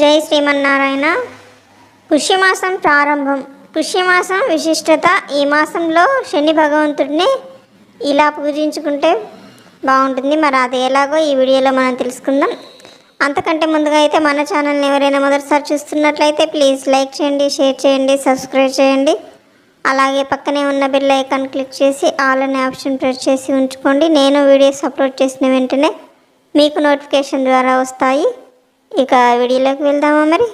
జై శ్రీమన్నారాయణ. పుష్యమాసం ప్రారంభం. పుష్యమాసం విశిష్టత ఈ మాసంలో శని భగవంతుడిని ఇలా పూజించుకుంటే బాగుంటుంది. మరి అది ఎలాగో ఈ వీడియోలో మనం తెలుసుకుందాం. అంతకంటే ముందుగా అయితే మన ఛానల్ని ఎవరైనా మొదటిసారి చూస్తున్నట్లయితే ప్లీజ్ లైక్ చేయండి షేర్ చేయండి సబ్స్క్రైబ్ చేయండి. అలాగే పక్కనే ఉన్న బిల్ ఐకాన్ క్లిక్ చేసి ఆల్ అనే ఆప్షన్ ప్రెస్ చేసి ఉంచుకోండి. నేను వీడియోస్ అప్లోడ్ చేసిన వెంటనే మీకు నోటిఫికేషన్ ద్వారా వస్తాయి. ఇక వీడియోలోకి వెళ్దామా మరి?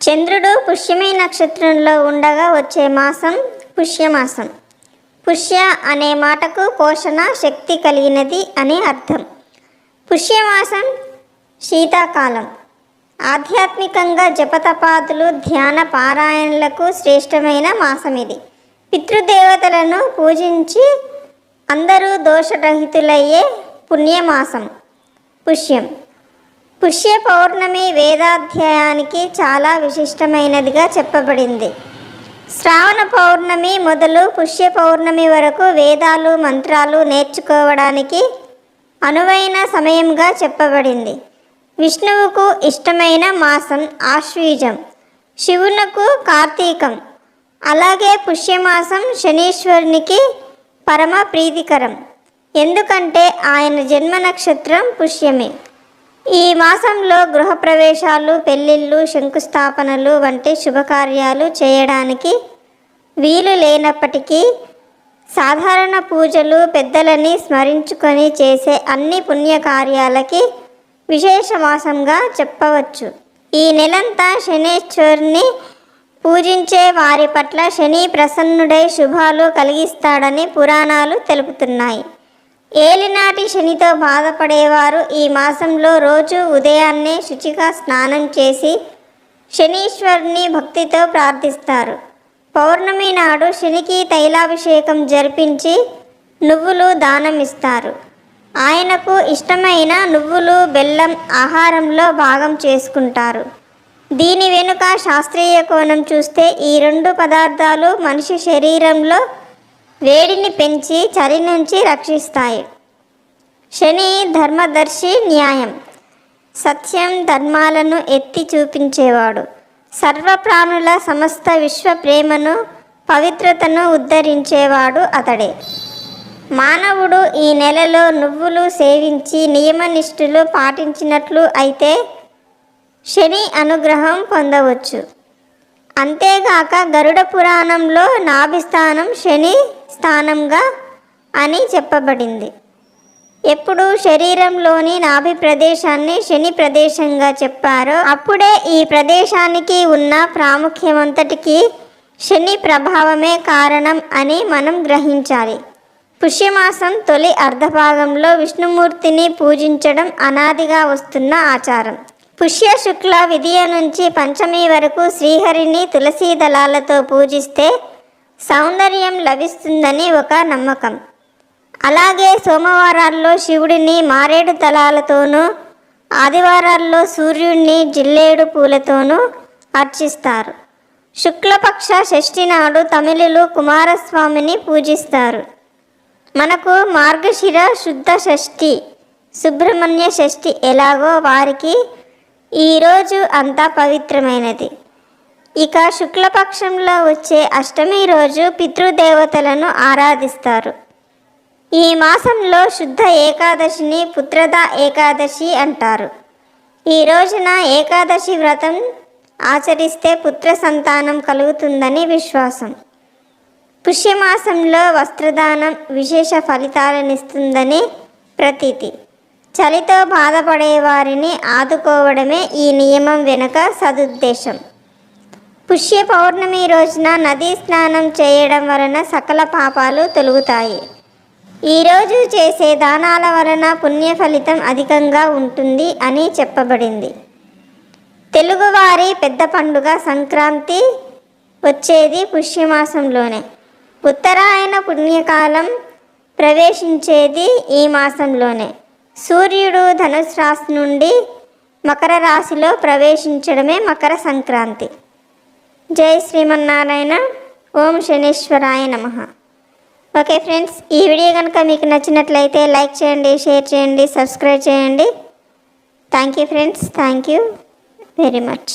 చంద్రుడు పుష్యమే నక్షత్రంలో ఉండగా వచ్చే మాసం పుష్యమాసం. పుష్య అనే మాటకు పోషణ శక్తి కలిగినది అని అర్థం. పుష్యమాసం శీతాకాలం. ఆధ్యాత్మికంగా జపతపాతులు ధ్యాన పారాయణలకు శ్రేష్టమైన మాసం ఇది. పితృదేవతలను పూజించి అందరూ దోషరహితులయ్యే పుణ్యమాసం పుష్యం. పుష్య పౌర్ణమి వేదాధ్యాయానికి చాలా విశిష్టమైనదిగా చెప్పబడింది. శ్రావణ పౌర్ణమి మొదలు పుష్య పౌర్ణమి వరకు వేదాలు మంత్రాలు నేర్చుకోవడానికి అనువైన సమయంగా చెప్పబడింది. విష్ణువుకు ఇష్టమైన మాసం ఆశ్వీజం శివునకు కార్తీకం అలాగే పుష్యమాసం శనీశ్వరునికి పరమ ప్రీతికరం. ఎందుకంటే ఆయన జన్మ నక్షత్రం పుష్యమే. ఈ మాసంలో గృహప్రవేశాలు పెళ్ళిళ్ళు శంకుస్థాపనలు వంటి శుభకార్యాలు చేయడానికి వీలు లేనప్పటికీ సాధారణ పూజలు పెద్దలని స్మరించుకొని చేసే అన్ని పుణ్యకార్యాలకి విశేష మాసంగా చెప్పవచ్చు. ఈ నెలంతా శనేశ్వరుని పూజించే వారి పట్ల శని ప్రసన్నుడై శుభాలు కలిగిస్తాడని పురాణాలు తెలుపుతున్నాయి. ఏలినాటి శనితో బాధపడేవారు ఈ మాసంలో రోజు ఉదయాన్నే శుచిగా స్నానం చేసి శనీశ్వరుని భక్తితో ప్రార్థిస్తారు. పౌర్ణమి నాడు శనికి తైలాభిషేకం జరిపించి నువ్వులు దానం ఇస్తారు ఆయనకు ఇష్టమైన నువ్వులు బెల్లం ఆహారంలో భాగం చేసుకుంటారు. దీని వెనుక శాస్త్రీయ కోణం చూస్తే ఈ రెండు పదార్థాలు మనిషి శరీరంలో వేడిని పెంచి చలి నుంచి రక్షిస్తాయి. శని ధర్మదర్శి న్యాయం. సత్యం ధర్మాలను ఎత్తి చూపించేవాడు. సర్వప్రాణుల సమస్త విశ్వ ప్రేమను పవిత్రతను ఉద్ధరించేవాడు అతడే. మానవుడు ఈ నెలలో నువ్వులు సేవించి నియమనిష్ఠులు పాటించినట్లు అయితే శని అనుగ్రహం పొందవచ్చు. అంతేగాక గరుడ పురాణంలో నాభిస్థానం శని స్థానంగా అని చెప్పబడింది. ఎప్పుడు శరీరంలోని నాభి ప్రదేశాన్ని శని ప్రదేశంగా చెప్పారో అప్పుడే ఈ ప్రదేశానికి ఉన్న ప్రాముఖ్యమంతటికి శని ప్రభావమే కారణం అని మనం గ్రహించాలి. పుష్యమాసం తొలి అర్ధభాగంలో విష్ణుమూర్తిని పూజించడం అనాదిగా వస్తున్న ఆచారం. పుష్య శుక్ల విధియ నుంచి పంచమి వరకు శ్రీహరిని తులసీ దళాలతో పూజిస్తే సౌందర్యం లభిస్తుందని ఒక నమ్మకం. అలాగే సోమవారాల్లో శివుడిని మారేడు దళాలతోనూ ఆదివారాల్లో సూర్యుడిని జిల్లేడు పూలతోనూ అర్చిస్తారు. శుక్లపక్ష షష్ఠి నాడు తమిళులు కుమారస్వామిని పూజిస్తారు. మనకు మార్గశిర శుద్ధ షష్ఠి సుబ్రహ్మణ్య షష్ఠి ఎలాగో వారికి ఈరోజు అంతా పవిత్రమైనది. ఇక శుక్లపక్షంలో వచ్చే అష్టమి రోజు పితృదేవతలను ఆరాధిస్తారు. ఈ మాసంలో శుద్ధ ఏకాదశిని పుత్రద ఏకాదశి అంటారు. ఈ రోజున ఏకాదశి వ్రతం ఆచరిస్తే పుత్ర సంతానం కలుగుతుందని విశ్వాసం. పుష్యమాసంలో వస్త్రదానం విశేష ఫలితాలనిస్తుందని ప్రతీతి. చలితో బాధపడే వారిని ఆదుకోవడమే ఈ నియమం వెనుక సదుద్దేశం. పుష్య పౌర్ణమి రోజున నదీ స్నానం చేయడం వలన సకల పాపాలు తొలుగుతాయి. ఈరోజు చేసే దానాల వలన పుణ్య ఫలితం అధికంగా ఉంటుంది అని చెప్పబడింది. తెలుగువారి పెద్ద పండుగ సంక్రాంతి వచ్చేది పుష్యమాసంలోనే. ఉత్తరాయణ పుణ్యకాలం ప్రవేశించేది ఈ మాసంలోనే. సూర్యుడు ధనుసు రాశి నుండి మకర రాశిలో ప్రవేశించడమే మకర సంక్రాంతి. జై శ్రీమన్నారాయణ ఓం శనీశ్వరాయ నమః. ఓకే ఫ్రెండ్స్ ఈ వీడియో కనుక మీకు నచ్చినట్లయితే లైక్ చేయండి షేర్ చేయండి సబ్స్క్రైబ్ చేయండి. Thank you friends thank you very much.